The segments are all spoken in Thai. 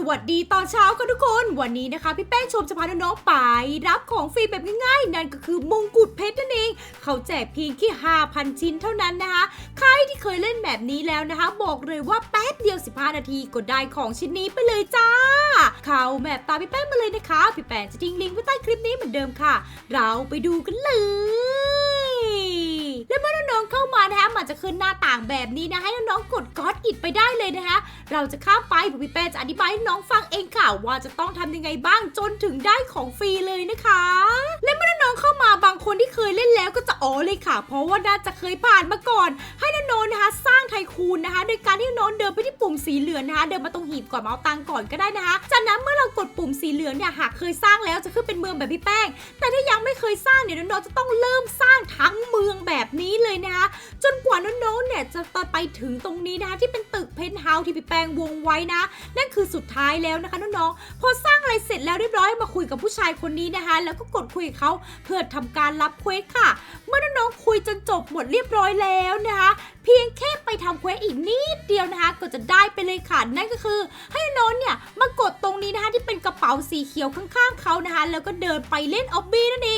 สวัสดีตอนเช้าค่ะทุกคน วันนี้นะคะ พี่แป้งชมจะพาน้องๆไป รับของฟรีแบบง่ายๆ นั่นก็คือมงกุฎเพชรนั่นเอง เขาแจกเพียงแค่5,000 ชิ้นเท่านั้นนะคะ ใครที่เคยเล่นแบบนี้แล้วนะคะ บอกเลยว่าแป๊บเดียว 15 นาทีก็ได้ของชิ้นนี้ไปเลยจ้า เข้าแมปตามพี่แป้งมาเลยนะคะ พี่แป้งจะทิ้งลิงก์ไว้ใต้คลิปนี้เหมือนเดิมค่ะ เราไปดูกันเลย เข้ามานะคะมันจะขึ้นหน้าต่างแบบนี้นะให้น้องๆกดก๊อตอิดไปได้เลยนะคะ เราจะข้ามไปพี่แป้งจะอธิบายให้น้องฟังเองค่ะ ว่าจะต้องทำยังไงบ้างจนถึงได้ของฟรีเลยนะคะ และเมื่อน้องเข้ามาบางคนที่เคยเล่นแล้วก็จะอ๋อเลยค่ะ เพราะว่าน่าจะเคยผ่านมาก่อน ให้น้องนะคะ สร้างไทคูนนะคะ โดยการที่น้องเดินไปที่ปุ่มสีเหลืองนะคะ เดินมาตรงหีบก่อนมาเอาตังก่อนก็ได้นะคะ จากนั้นเมื่อเรากดปุ่มสีเหลืองเนี่ยหากเคยสร้างแล้วจะขึ้นเป็นเมืองแบบพี่แป้ง แต่ถ้ายังไม่เคยสร้างเนี่ยน้องๆจะต้องเริ่มสร้าง เลยนะคะจนกว่าน้องๆเนี่ยจะไปถึงตรงนี้นะคะที่เป็นตึกเพนท์เฮาส์ที่พี่แปงวงไว้นะ นั่นคือสุดท้ายแล้วนะคะน้องๆพอสร้างอะไรเสร็จแล้วเรียบร้อยมาคุยกับผู้ชายคนนี้นะคะ แล้วก็กดคุยกับเขาเพื่อทำการรับเควสค่ะ เมื่อน้องๆคุยจนจบหมดเรียบร้อยแล้วนะคะ เพียงแค่ไปทำเควสอีกนิดเดียวนะคะก็จะได้ไปเลยค่ะนั่นก็คือ ให้น้องเนี่ยมากดตรงนี้นะคะที่เป็นกระเป๋าสีเขียวข้างๆเขานะคะ แล้วก็เดินไปเล่นออบบี้นั่นเอง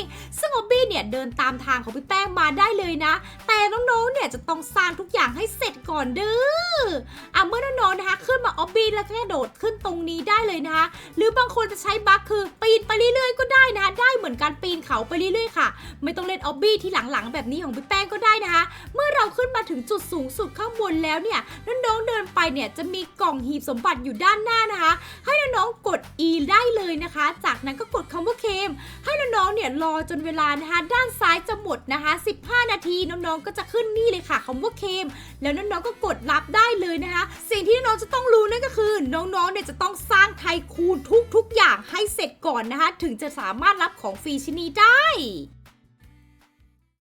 เนี่ยเดินตามทางของพี่แป้งมาได้เลยนะ แต่น้องๆ เนี่ยจะต้องสร้างทุกอย่างให้เสร็จก่อนเด้ออะเมื่อน้องๆนะคะ ขึ้นมาออบบี้แล้วก็โดดขึ้นตรงนี้ได้เลยนะคะ หรือบางคนจะใช้บัคคือปีนไปเรื่อยๆ ก็ได้นะคะ ได้เหมือนการปีนเขาไปเรื่อยๆค่ะ ไม่ต้องเล่นออบบี้ที่หลังๆ แบบนี้ของพี่แป้งก็ได้นะคะ เมื่อเราขึ้นมาถึงจุดสูงสุดข้างบนแล้วเนี่ยน้องๆเดินไปเนี่ยจะมีกล่องหีบสมบัติอยู่ด้านหน้านะคะ ให้น้องๆกด E ได้เลยนะคะ จากนั้นก็กด เนี่ยรอจนเวลานะคะด้านซ้ายจะหมดนะคะ 15 นาทีน้องๆก็จะขึ้นนี่เลยค่ะคำว่าเคม แล้วน้องๆก็กดรับได้เลยนะคะ สิ่งที่น้องๆจะต้องรู้นั่นก็คือ น้องๆเนี่ยจะต้องสร้างไทคูนทุกๆอย่างให้เสร็จก่อนนะคะ ถึงจะสามารถรับของฟรีชิ้นนี้ได้